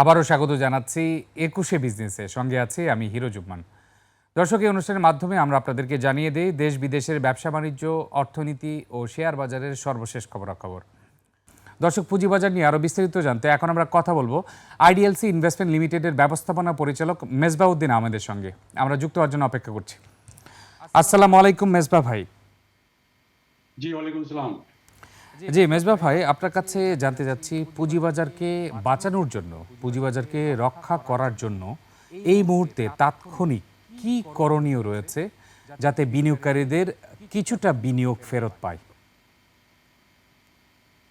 আবারও স্বাগত জানাচ্ছি একুশে বিজনেসে। সঙ্গে আছি আমি হিরো জুম্মান দর্শক, এই অনুষ্ঠানের মাধ্যমে আমরা আপনাদেরকে জানিয়ে দিই, দেশ বিদেশের ব্যবসা, বাণিজ্য, অর্থনীতি ও শেয়ার বাজারের সর্বশেষ খবরাখবর। দর্শক, পুঁজিবাজার নিয়ে আরও বিস্তারিত জানতে এখন আমরা কথা বলব আইডিএলসি ইনভেস্টমেন্ট লিমিটেডের ব্যবস্থাপনা পরিচালক মেজবাউদ্দিন আহমেদের সঙ্গে। আমরা যুক্ত হওয়ার জন্য অপেক্ষা করছি। আসসালামু আলাইকুম মেজবা ভাই। জি, ওয়ালাইকুম জি মেজবা ভাই আপনার কাছে জানতে চাচ্ছি পুঁজিবাজারকে বাঁচানোর জন্য পুঁজিবাজারকে রক্ষা করার জন্য এই মুহূর্তে তাৎক্ষণিক কি করণীয় রয়েছে যাতে বিনিয়োগকারীদের কিছুটা বিনিয়োগ ফেরত পায়?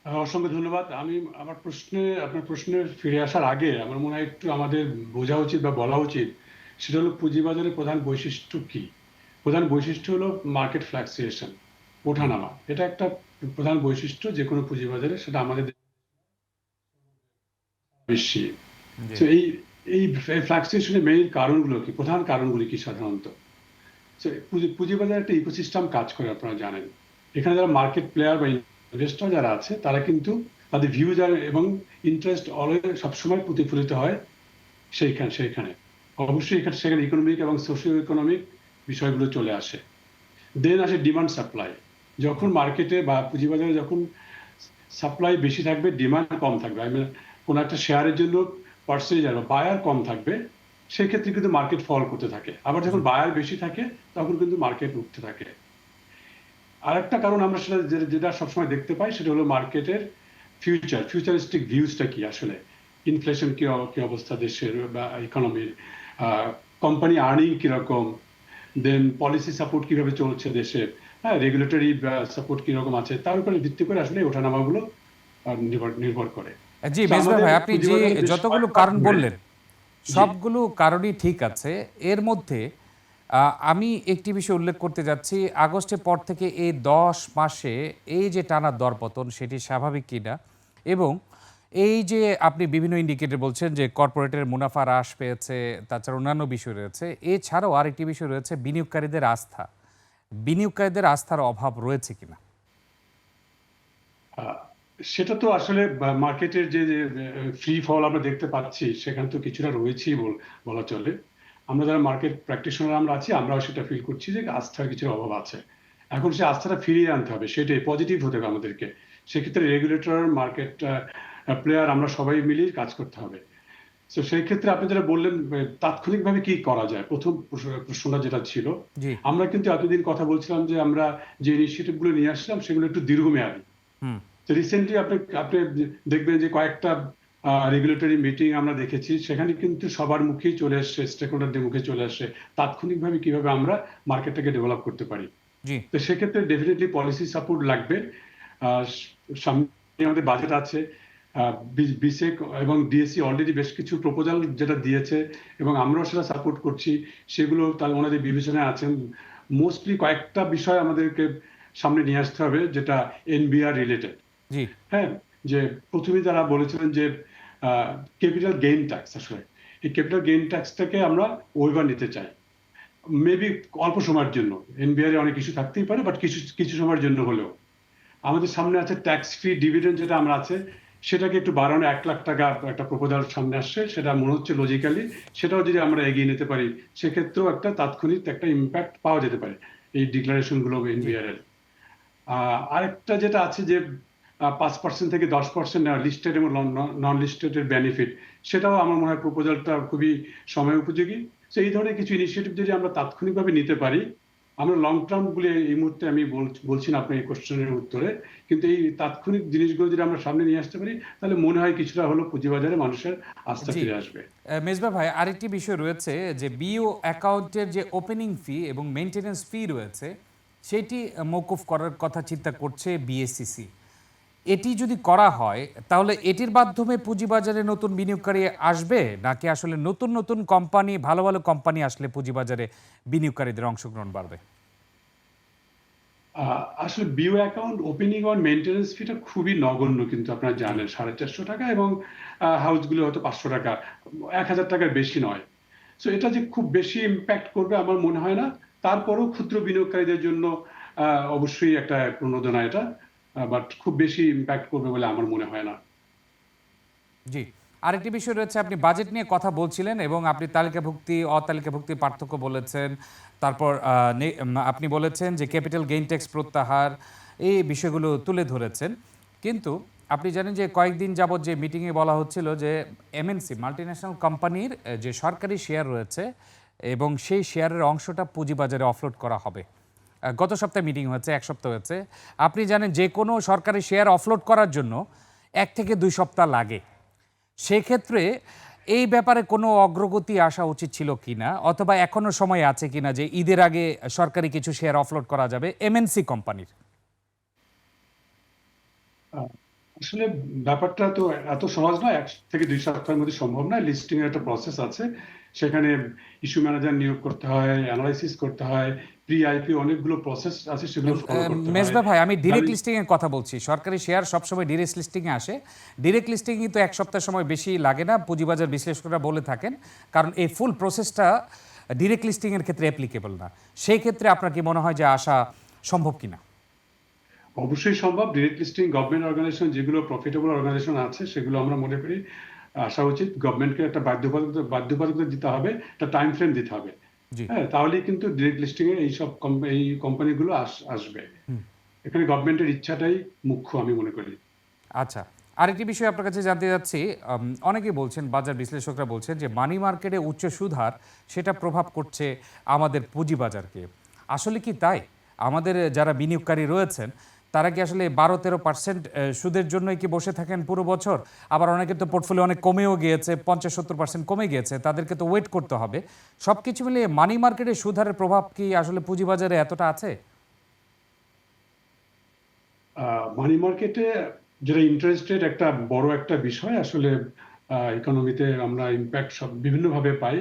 আহ, অসংখ্য ধন্যবাদ। আমি আমার প্রশ্নে আপনার প্রশ্নে ফিরে আসার আগে আমার মনে হয় একটু আমাদের বোঝা উচিত বা বলা উচিত সেটা হলো পুঁজিবাজারের প্রধান বৈশিষ্ট্য কি? প্রধান বৈশিষ্ট্য হলো মার্কেট ফ্লাকচুয়েশন ওঠানামা। এটা একটা প্রধান বৈশিষ্ট্য যে কোনো পুঁজিবাজারে সেটা আমাদের বেশি। তো এই এই ফ্লাকচুয়েশনের মেইন কারণগুলো কি? প্রধান কারণগুলি কি সাধারণত? পুঁজিবাজার একটা ইকোসিস্টেম কাজ করে আপনারা জানেন। এখানে যারা মার্কেট প্লেয়ার বা ইনভেস্টর যারা আছে তারা কিন্তু তাদের ভিউ এবং ইন্টারেস্ট অলওয়েজ সবসময় প্রতিফলিত হয় সেইখানে সেইখানে। অবশ্যই এখানে সেখানে ইকোনমিক এবং সোশিও ইকোনমিক বিষয়গুলো চলে আসে। দেন আসে ডিমান্ড সাপ্লাই যখন মার্কেটে বা পুঁজিবাজারে যখন সাপ্লাই বেশি থাকবে ডিমান্ড কম থাকবে। আমি কোনো একটা শেয়ারের জন্য পার্সেন্টেজ বা বায়ার কম থাকবে, সেক্ষেত্রে কিন্তু মার্কেট ফল করতে থাকে। আবার যখন বায়ার বেশি থাকে, তখন কিন্তু মার্কেট উঠতে থাকে। আরেকটা কারণ আমরা সেটা যেটা সবসময় দেখতে পাই, সেটা হলো মার্কেটের ফিউচার ফিউচারিস্টিক ভিউজটা কি আসলে? ইনফ্লেশন কি কি অবস্থা দেশের বা ইকোনমির কোম্পানি আর্নিং কীরকম? দেন পলিসি সাপোর্ট কীভাবে চলছে দেশে হ্যাঁ রেগুলেটরি সাপোর্ট কীরকম আছে তার উপরে ভিত্তি করে আসলে এই ওঠানামাগুলো আহ, নির্ভর নির্ভর করে। জি মেজবা ভাই আপনি যে যতগুলো কারণ বললেন সবগুলো কারণই ঠিক আছে। এর মধ্যে আমি একটি বিষয় উল্লেখ করতে যাচ্ছি আগস্টের পর থেকে এই দশ মাসে এই যে টানা দরপতন সেটি স্বাভাবিক কিনা? এবং এই যে আপনি বিভিন্ন ইন্ডিকেটর বলছেন যে কর্পোরেটের মুনাফা হ্রাস পেয়েছে তাছাড়া অন্যান্য বিষয় রয়েছে এছাড়াও আরেকটি বিষয় রয়েছে বিনিয়োগকারীদের আস্থা। বিনিয়োগকারীদের আস্থার অভাব রয়েছে কিনা? সেটা তো আসলে মার্কেটের যে ফ্রি ফল আমরা দেখতে পাচ্ছি, সেখানে তো কিছুটা রয়েছেই বলা চলে। আমরা যারা মার্কেট প্র্যাকটিশনার আমরা আছি, আমরাও সেটা ফিল করছি যে আস্থার কিছু অভাব আছে। এখন সে আস্থাটা ফিরিয়ে আনতে হবে, সেটাই পজিটিভ হতে হবে আমাদেরকে। সেক্ষেত্রে রেগুলেটর মার্কেট প্লেয়ার আমরা সবাই মিলেই কাজ করতে হবে। তো সেই ক্ষেত্রে আপনি যেটা বললেন তাৎক্ষণিকভাবে কি করা যায়? প্রথম প্রশ্নটা যেটা ছিল আমরা কিন্তু এতদিন কথা বলছিলাম যে আমরা যে ইনিশিয়েটিভগুলো নিয়ে আসলাম সেগুলো একটু দীর্ঘমেয়াদী। তো রিসেন্টলি আপনি আপনি দেখবেন যে কয়েকটা রেগুলেটরি মিটিং আমরা দেখেছি সেখানে কিন্তু সবার মুখেই চলে আসছে স্টেক হোল্ডারদের মুখে চলে আসছে তাৎক্ষণিকভাবে কীভাবে আমরা মার্কেটটাকে ডেভেলপ করতে পারি। তো সেক্ষেত্রে ডেফিনেটলি পলিসি সাপোর্ট লাগবে। আহ, সামনে আমাদের বাজেট আছে বিসেক এবং ডিএসসি অলরেডি বেশ কিছু প্রপোজাল যেটা দিয়েছে এবং আমরাও সেটা সাপোর্ট করছি। সেগুলো তার ওনাদের বিবেচনায় আছেন মোস্টলি কয়েকটা বিষয় আমাদেরকে সামনে নিয়ে আসতে হবে যেটা এনবিআর রিলেটেড হ্যাঁ যে প্রথমে যারা বলেছিলেন যে ক্যাপিটাল গেইন ট্যাক্স আসলে। এই ক্যাপিটাল গেইন ট্যাক্সটাকে আমরা ওইবার নিতে চাই। মেবি অল্প সময়ের জন্য। এনবিআর এ অনেক কিছু থাকতেই পারে বাট কিছু কিছু সময়ের জন্য হলেও। আমাদের সামনে আছে ট্যাক্স ফ্রি ডিভিডেন্ড যেটা আমরা আছে সেটাকে একটু বাড়ানো, এক লাখ টাকা একটা প্রপোজাল সামনে আসছে, সেটা মনে হচ্ছে লজিক্যালি সেটাও যদি আমরা এগিয়ে নিতে পারি, সেক্ষেত্রেও একটা তাৎক্ষণিক একটা ইম্প্যাক্ট পাওয়া যেতে পারে এই ডিক্লারেশনগুলো এনবিআর এর। আরেকটা যেটা আছে যে পাঁচ পার্সেন্ট থেকে দশ পার্সেন্ট লিস্টেড এবং নন লিস্টেডের বেনিফিট সেটাও আমার মনে হয় প্রপোজালটা খুবই সময় উপযোগী। তো এই ধরনের কিছু ইনিশিয়েটিভ যদি আমরা তাৎক্ষণিকভাবে নিতে পারি আমরা লং টার্ম বলে এই মুহূর্তে আমি বলছি না আপনার এই কোশ্চেনের উত্তরে কিন্তু এই তাৎক্ষণিক জিনিসগুলো যদি আমরা সামনে নিয়ে আসতে পারি তাহলে মনে হয় কিছুটা হলো পুঁজিবাজারে মানুষের আস্থা। ফিরে আসবে মেজবা ভাই আরেকটি বিষয় রয়েছে যে বিও অ্যাকাউন্টের যে ওপেনিং ফি এবং মেনটেনেন্স ফি রয়েছে সেটি মৌকুফ করার কথা চিন্তা করছে বিএসসিসি এটি যদি করা হয়, তাহলে এটির মাধ্যমে পুঁজিবাজারে নতুন বিনিয়োগকারী আসবে? নাকি আসলে নতুন নতুন কোম্পানি, ভালো ভালো কোম্পানি আসলে পুঁজিবাজারে বিনিয়োগকারীদের অংশগ্রহণ বাড়বে? আসলে BO account opening and maintenance ফিটা খুবই নগণ্য কিন্তু আপনারা জানেন। সাড়ে চারশো টাকা এবং হাউসগুলো হয়তো পাঁচশো টাকা, এক হাজার টাকার বেশি নয়। সো এটা যে খুব বেশি ইম্প্যাক্ট করবে আমার মনে হয় না। তারপরেও ক্ষুদ্র বিনিয়োগকারীদের জন্য অবশ্যই একটা প্রণোদনা এটা। বাট খুব বেশি ইম্প্যাক্ট করবে বলে আমার মনে হয় না। জি। আরেকটি বিষয় রয়েছে, আপনি বাজেট নিয়ে কথা বলছিলেন এবং আপনি তালিকাভুক্তি, অতালিকাভুক্তি পার্থক্য বলেছেন। তারপর আপনি বলেছেন যে ক্যাপিটাল গেইন ট্যাক্স প্রত্যাহার, এই বিষয়গুলো তুলে ধরেছেন। কিন্তু আপনি জানেন যে কয়েকদিন যাবৎ যে মিটিংয়ে বলা হচ্ছিল যে এমএনসি মাল্টিন্যাশনাল কোম্পানির যে সরকারি শেয়ার রয়েছে এবং সেই শেয়ারের অংশটা পুঁজিবাজারে অফলোড করা হবে। গত সপ্তাহে মিটিং হয়েছে, এক সপ্তাহ হয়েছে। আপনি জানেন যে কোনো সরকারি শেয়ার অফলোড করার জন্য এক থেকে দুই সপ্তাহ লাগে। সেক্ষেত্রে এই ব্যাপারে কোনো অগ্রগতি আসা উচিত ছিল কি না অথবা এখনও সময় আছে কি না যে ঈদের আগে সরকারি কিছু শেয়ার অফলোড করা যাবে এমএনসি কোম্পানির আসলে ব্যাপারটা তো এত সহজ নয় এক থেকে দুই সপ্তাহের মধ্যে সম্ভব নয়। লিস্টিং এর একটা প্রসেস আছে। সেখানে ইস্যু ম্যানেজার নিয়োগ করতে হয় অ্যানালাইসিস করতে হয় প্রি আইপি অনেকগুলো প্রসেস আছে সেগুলো ফলো করতে মেজবা হয়। ভাই আমি ডিরেক্ট লিস্টিং এর কথা বলছি। সরকারি শেয়ার সবসময় ডিরেক্ট লিস্টিং এ আসে। ডিরেক্ট লিস্টিং তো এক সপ্তাহ সময় বেশি লাগে না পুঁজিবাজার বিশ্লেষকরা বলে থাকেন। কারণ এই ফুল প্রসেসটা ডিরেক্ট লিস্টিং এর ক্ষেত্রে অ্যাপ্লিকেবল না। সেই ক্ষেত্রে আপনার কি মনে হয় যে আসা সম্ভব কিনা? অবশ্যই সম্ভব। ডিরেক্ট লিস্টিং গভর্নমেন্ট অর্গানাইজেশন যেগুলো প্রফিটেবল অর্গানাইজেশন আছে সেগুলো আমরা মনে করি আসা উচিত। গভর্নমেন্টকে একটা বাধ্যবাধকতা বাধ্যবাধকতা দিতে হবে একটা টাইম ফ্রেম দিতে হবে। হ্যাঁ তাহলেই কিন্তু ডিরেক্ট লিস্টিং এ এইসব কোম্প- এই কোম্পানিগুলো আসবে। এখানে গভর্নমেন্টের ইচ্ছাটাই মুখ্য আমি মনে করি। আচ্ছা আরেকটি বিষয় আপনার কাছে জানতে যাচ্ছি উম, অনেকেই বলছেন বাজার বিশ্লেষকরা বলছেন যে মানি মার্কেটে উচ্চ সুদ হার সেটা প্রভাব করছে আমাদের পুঁজিবাজারকে। আসলে কি তাই? আমাদের যারা বিনিয়োগকারী রয়েছেন তারা কি আসলে বারো তেরো পার্সেন্ট সুদের জন্যই কি বসে থাকেন পুরো বছর? আবার অনেকের তো পোর্টফোলিও অনেক কমেও গিয়েছে পঞ্চাশ সত্তর পার্সেন্ট কমে গিয়েছে তাদেরকে তো ওয়েট করতে হবে। সব কিছু মিলিয়ে মানি মার্কেটে সুদ হারের প্রভাব কি আসলে পুঁজিবাজারে এতটা আছে? মানি মার্কেটে যেটা ইন্টারেস্ট রেট একটা বড় একটা বিষয় আসলে ইকোনমিতে আমরা ইম্প্যাক্ট সব বিভিন্নভাবে পাই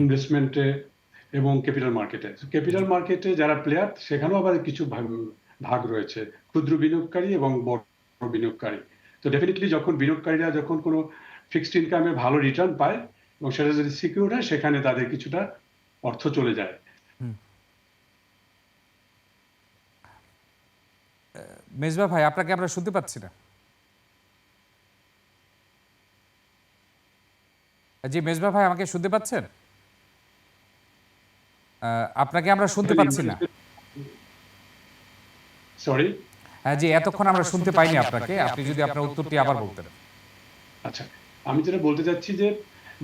ইনভেস্টমেন্টে এবং ক্যাপিটাল মার্কেটে ক্যাপিটাল মার্কেটে যারা প্লেয়ার সেখানেও আবার কিছু ভাগ রয়েছে ক্ষুদ্র বিনিয়োগকারী এবং বড় বিনিয়োগকারী। তো ডেফিনেটলি যখন বিনিয়োগকারীরা যখন কোনো ফিক্সড ইনকামে ভালো রিটার্ন পায় এবং সেটা যদি সিকিউর হয় সেখানে তাদের কিছুটা অর্থ চলে যায়। মেজবা ভাই আপনাকে আমরা শুনতে পাচ্ছি না। জি মেজবা ভাই আমাকে শুনতে পাচ্ছেন? আপনাকে আমরা শুনতে পাচ্ছি না। সরি হ্যাঁ জি এতক্ষণ আমরা শুনতে পাইনি আপনাকে। আপনি যদি আপনার উত্তরটি আবার বলতেন। আচ্ছা আমি যেটা বলতে চাচ্ছি যে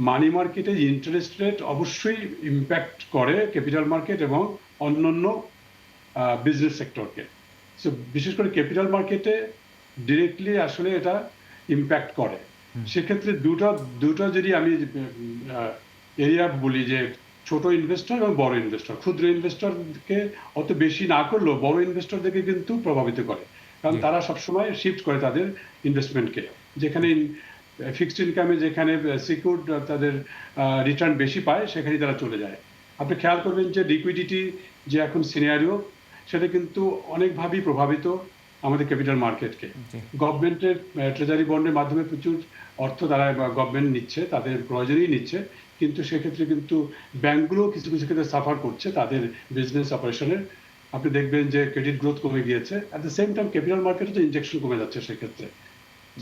মানি মার্কেটে ইন্টারেস্ট রেট অবশ্যই ইম্প্যাক্ট করে ক্যাপিটাল মার্কেট এবং অন্যান্য বিজনেস সেক্টরকে সো বিশেষ করে ক্যাপিটাল মার্কেটে ডিরেক্টলি আসলে এটা ইম্প্যাক্ট করে। সেক্ষেত্রে দুটো দুটো যদি আমি এরিয়া বলি যে ছোট ইনভেস্টর এবং বড় ইনভেস্টর ক্ষুদ্র ইনভেস্টরকে অত বেশি না করলেও বড় ইনভেস্টরদেরকে কিন্তু প্রভাবিত করে। কারণ। তারা সবসময় শিফট করে তাদের ইনভেস্টমেন্টকে যেখানে ফিক্সড ইনকামে যেখানে সিকিউর তাদের রিটার্ন বেশি পায় সেখানে তারা চলে যায়। আপনি খেয়াল করবেন যে লিকুইডিটি যে এখন সিনারিও সেটা কিন্তু অনেকভাবেই প্রভাবিত আমাদের ক্যাপিটাল মার্কেটকে গভর্নমেন্টের ট্রেজারি বন্ডের মাধ্যমে প্রচুর অর্থ তারা গভর্নমেন্ট নিচ্ছে তাদের প্রয়োজনেই নিচ্ছে। কিন্তু সেক্ষেত্রে কিন্তু ব্যাংকগুলো কিছু কিছু ক্ষেত্রে সাফার করছে তাদের বিজনেস অপারেশনের আপনি দেখবেন যে ক্রেডিট গ্রোথ কমে গিয়েছে। At the same time capital মার্কেটে তো ইনজেকশন কমে যাচ্ছে সেক্ষেত্রে।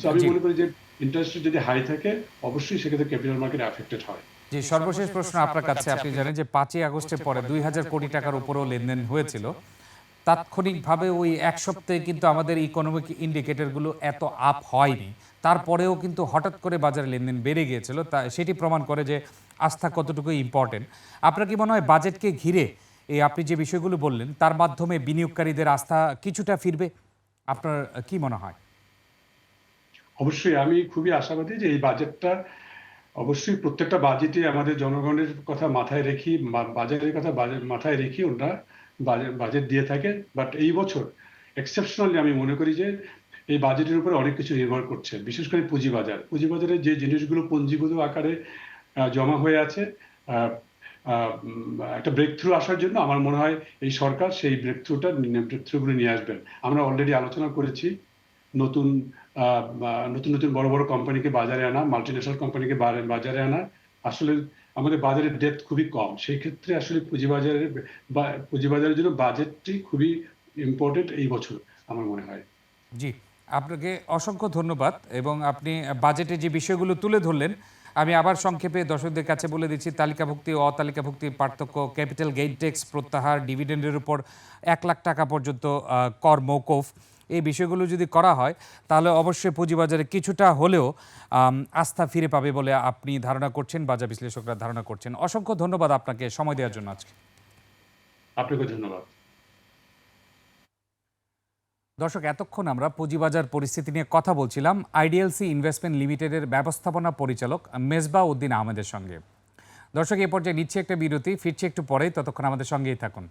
সো আমি মনে করি যে ইন্টারেস্ট যদি হাই থাকে অবশ্যই সেক্ষেত্রে ক্যাপিটাল মার্কেট অ্যাফেক্টেড হয়। জি সর্বশেষ প্রশ্ন আপনার কাছে। আপনি জানেন যে পাঁচই আগস্টের পরে দুই হাজার কোটি টাকার উপরেও লেনদেন হয়েছিল। তাৎক্ষণিকভাবে ওই এক সপ্তাহে কিন্তু আমাদের ইকোনমিক ইন্ডিকেটরগুলো এত আপ হয়নি। তারপরেও কিন্তু হঠাৎ করে বাজারে লেনদেন বেড়ে গিয়েছিল। তা সেটি প্রমাণ করে যে আস্থা কতটুকু ইম্পর্টেন্ট আপনার কি মনে হয় বাজেটকে ঘিরে এই আপনি যে বিষয়গুলো বললেন, তার মাধ্যমে বিনিয়োগকারীদের আস্থা কিছুটা ফিরবে? আপনার কি মনে হয়? অবশ্যই, আমি খুবই আশাবাদী যে এই বাজেটটা অবশ্যই প্রত্যেকটা বাজেটে আমাদের জনগণের কথা মাথায় রেখি বাজারের কথা মাথায় রেখে বাজে- বাজেট দিয়ে থাকে। বাট এই বছর এক্সেপশনালি আমি মনে করি যে এই বাজেটের উপরে অনেক কিছু নির্ভর করছে, বিশেষ করে পুঁজিবাজার। পুঁজিবাজারে যে জিনিসগুলো পঞ্জীভূত আকারে জমা হয়ে আছে একটা ব্রেক থ্রু আসার জন্য আমার মনে হয় এই সরকার সেই ব্রেক থ্রুটা ব্রেক থ্রুগুলো নিয়ে আসবেন। আমরা অলরেডি আলোচনা করেছি, নতুন নতুন নতুন বড় বড় কোম্পানিকে বাজারে আনা মাল্টিন্যাশনাল কোম্পানিকে বাজারে আনা। আসলে আমাদের বাজারের ডেপথ খুবই কম। সেই ক্ষেত্রে আসলে পুঁজিবাজারের পুঁজিবাজারের জন্য বাজেটটি খুবই ইম্পর্টেন্ট এই বছর, আমার মনে হয়। জি। আপনাকে অসংখ্য ধন্যবাদ এবং আপনি বাজেটে যে বিষয়গুলো তুলে ধরলেন, আমি আবার সংক্ষেপে দর্শকদের কাছে বলে দিচ্ছি, তালিকাভুক্তি ও অতালিকাভুক্তির পার্থক্য, ক্যাপিটাল গেইন ট্যাক্স প্রত্যাহার, ডিভিডেন্ডের উপর এক লাখ টাকা পর্যন্ত কর মৌকুফ এই বিষয়গুলো যদি করা হয়, তাহলে অবশ্যই পুঁজিবাজারে কিছুটা হলেও আস্থা ফিরে পাবে বলে আপনি ধারণা করছেন, বাজার বিশ্লেষকরা ধারণা করছেন। অসংখ্য ধন্যবাদ আপনাকে সময় দেওয়ার জন্য আজকে। আপনাকে ধন্যবাদ। দর্শক, এতক্ষণ আমরা পুঁজিবাজার পরিস্থিতি নিয়ে কথা বলছিলাম আইডিএলসি ইনভেস্টমেন্ট লিমিটেডের ব্যবস্থাপনা পরিচালক মেজবা উদ্দিন আহমেদের সঙ্গে। দর্শক, এ পর্যায়ে নিচ্ছে একটা বিরতি, ফিরছে একটু পরেই, ততক্ষণ আমাদের সঙ্গেই থাকুন।